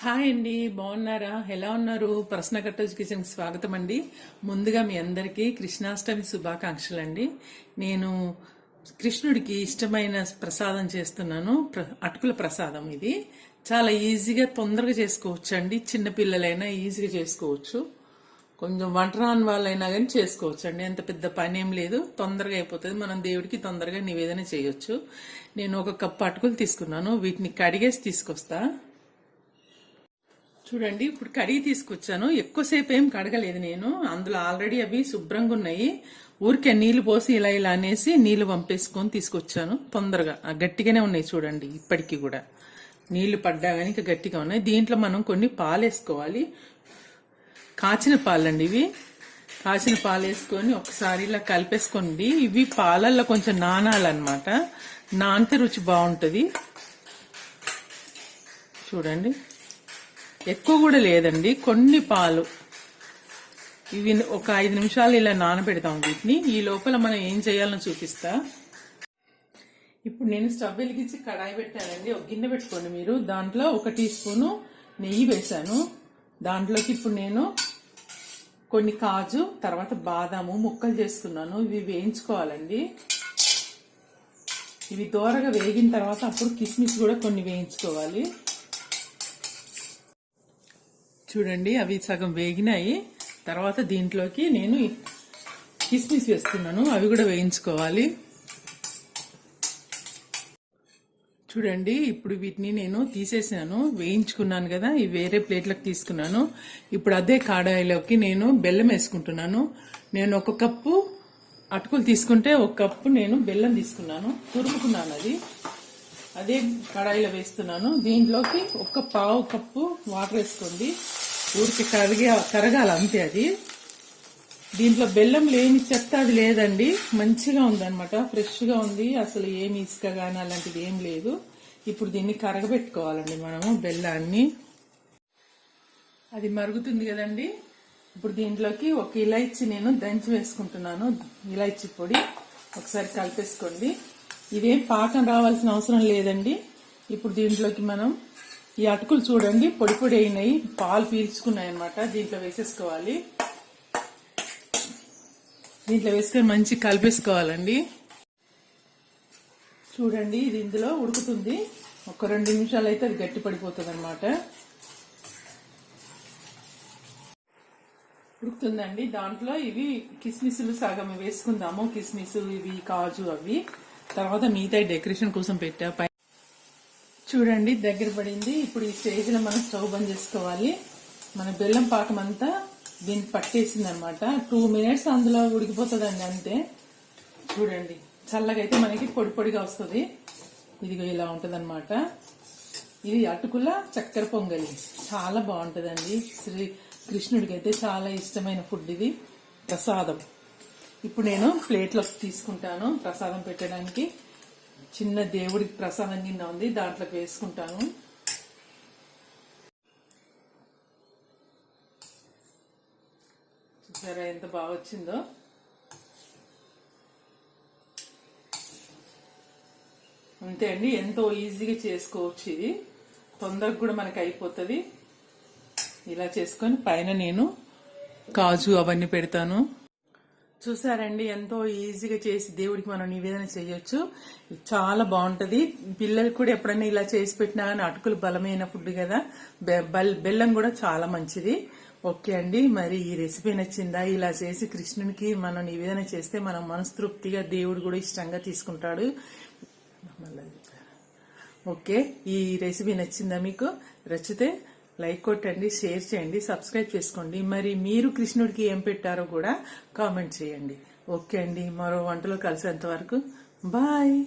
Hi అండి బాగున్నారా? ఎలా ఉన్నారు? ప్రశ్న కట్టోజ్ కిచెన్ స్వాగతం అండి. ముందుగా మీ అందరికీ కృష్ణాష్టమి శుభాకాంక్షలు అండి. నేను కృష్ణుడికి ఇష్టమైన ప్రసాదం చేస్తున్నాను. ప్ర- అటుకుల ప్రసాదం ఇది. చాలా ఈజీగా తొందరగా చేసుకోవచ్చు అండి చిన్నపిల్లలైనా ఈజీగా చేసుకోవచ్చు. కొంచెం వంట రాని వాళ్ళైనా కానీ చేసుకోవచ్చు అండి అంత పెద్ద పని ఏం లేదు. తొందరగా అయిపోతుంది. మనం దేవుడికి తొందరగా నివేదన చేయొచ్చు. నేను ఒక కప్పు అటుకులు తీసుకున్నాను. వీటిని కడిగేసి తీసుకొస్తాను చూడండి ఇప్పుడు కడిగి తీసుకొచ్చాను. ఎక్కువసేపు ఏం కడగలేదు నేను. అందులో ఆల్రెడీ అవి శుభ్రంగా ఉన్నాయి. ఊరికే నీళ్ళు పోసి ఇలా ఇలా అనేసి నీళ్ళు పంపేసుకొని తీసుకొచ్చాను. తొందరగా. గట్టిగానే ఉన్నాయి చూడండి ఇప్పటికీ కూడా. నీళ్ళు పడ్డా కానీ ఇంకా గట్టిగా ఉన్నాయి. దీంట్లో మనం కొన్ని పాలు వేసుకోవాలి. కాచిన పాలండి ఇవి. కాచిన పాలు వేసుకొని ఒకసారి ఇలా కలిపేసుకోండి. ఇవి పాలల్లో కొంచెం నానాలన్నమాట. నానితే రుచి బాగుంటుంది. చూడండి. ఎక్కువ కూడా లేదండి. కొన్ని పాలు. ఇవి ఒక ఐదు నిమిషాలు ఇలా నానబెడతాం వీటిని. ఈ లోపల మనం ఏం చేయాలని చూపిస్తా. ఇప్పుడు నేను స్టవ్ వెలిగించి కడాయి పెట్టానండి. ఒక గిన్నె పెట్టుకోండి మీరు. దాంట్లో ఒక టీ స్పూను నెయ్యి వేశాను. దాంట్లోకి ఇప్పుడు నేను కొన్ని కాజు తర్వాత బాదాము ముక్కలు చేస్తున్నాను ఇవి వేయించుకోవాలండి. ఇవి దోరగా వేగిన తర్వాత అప్పుడు కిస్మిస్ కూడా కొన్ని వేయించుకోవాలి. చూడండి అవి సగం వేగినాయి. తర్వాత దీంట్లోకి నేను కిస్మిస్ వేస్తున్నాను అవి కూడా వేయించుకోవాలి. చూడండి ఇప్పుడు వీటిని నేను తీసేసాను వేయించుకున్నాను కదా ఇవి వేరే ప్లేట్లకు తీసుకున్నాను. ఇప్పుడు అదే కాడాయిలోకి నేను బెల్లం వేసుకుంటున్నాను. నేను ఒక కప్పు అటుకులు తీసుకుంటే ఒక కప్పు నేను బెల్లం తీసుకున్నాను. తురుముకున్నాను అది. అదే కడాయిలో వేస్తున్నాను. దీంట్లోకి ఒక పావు కప్పు వాటర్ వేసుకోండి. ఊరికి కరిగే కరగాలి అంతే అది. దీంట్లో బెల్లం లేని చెత్త అది లేదండి. మంచిగా ఉందన్నమాట. ఫ్రెష్గా ఉంది. అసలు ఏమి ఇసుక కానీ అలాంటిది ఏం లేదు. ఇప్పుడు దీన్ని కరగబెట్టుకోవాలండి మనము బెల్లాన్ని. అది మరుగుతుంది కదండి. ఇప్పుడు దీంట్లోకి ఒక ఇలైచి నేను దంచి వేసుకుంటున్నాను. ఇలైచి పొడి ఒకసారి కలిపేసుకోండి. ఇదేం పాకం రావాల్సిన అవసరం లేదండి. ఇప్పుడు దీంట్లోకి మనం ఈ అటుకులు చూడండి. పొడి పొడి అయినాయి. పాలు పీల్చుకున్నాయి అనమాట దీంట్లో వేసేసుకోవాలి. దీంట్లో వేసుకొని మంచి కలిపేసుకోవాలండి. చూడండి ఇది ఇందులో ఉడుకుతుంది. ఒక రెండు నిమిషాలు అయితే అది గట్టి పడిపోతుంది అనమాట ఉడుకుతుందండి. దాంట్లో ఇవి కిస్మిస్లు సగం వేసుకుందాము. కిస్మిస్ ఇవి కాజు అవి. తర్వాత మిగతా డెకరేషన్ కోసం పెట్టా. పై చూడండి దగ్గర పడింది. ఇప్పుడు ఈ స్టేజ్లో మనం స్టవ్ బంద్ చేసుకోవాలి. మన బెల్లం పాకం అంతా దీన్ని పట్టేసింది అనమాట టూ మినిట్స్ అందులో ఉడికిపోతుందండి అంతే. చూడండి చల్లగా అయితే మనకి పొడి పొడిగా వస్తుంది. ఇదిగో ఇలా ఉంటదన్నమాట. ఇది అటుకుల చక్కెర పొంగలి. చాలా బాగుంటుందండి. శ్రీ కృష్ణుడికి అయితే చాలా ఇష్టమైన ఫుడ్ ఇది. ప్రసాదం. ఇప్పుడు నేను ప్లేట్లోకి తీసుకుంటాను ప్రసాదం పెట్టడానికి. చిన్న దేవుడికి ప్రసాదం కింద ఉంది దాంట్లోకి వేసుకుంటాను. చూసారా ఎంత బాగా వచ్చిందో? అంతే అండి ఎంతో ఈజీగా చేసుకోవచ్చు ఇది. తొందరగా కూడా మనకి అయిపోతుంది. ఇలా చేసుకొని పైన నేను కాజు అవన్నీ పెడతాను. చూసారండి ఎంతో ఈజీగా చేసి దేవుడికి మనం నివేదన చేయొచ్చు. చాలా బాగుంటది. పిల్లలకు కూడా ఎప్పుడైనా ఇలా చేసి పెట్టినా కానీ అటుకులు బలమైన ఫుడ్ కదా. బె- బెల్లం కూడా చాలా మంచిది. ఓకే అండి మరి ఈ రెసిపీ నచ్చిందా? ఇలా చేసి కృష్ణునికి మనం నివేదన చేస్తే మనం మనస్తృప్తిగా దేవుడు కూడా ఇష్టంగా తీసుకుంటాడు. ఓకే ఈ రెసిపీ నచ్చిందా మీకు? నచ్చితే లైక్ కొట్టండి షేర్ చేయండి సబ్స్క్రైబ్ చేసుకోండి. మరి మీరు కృష్ణుడికి ఏం పెట్టారో కూడా కామెంట్ చేయండి. ఓకే అండి. మరో వంటలో కలిసేంత వరకు. బాయ్.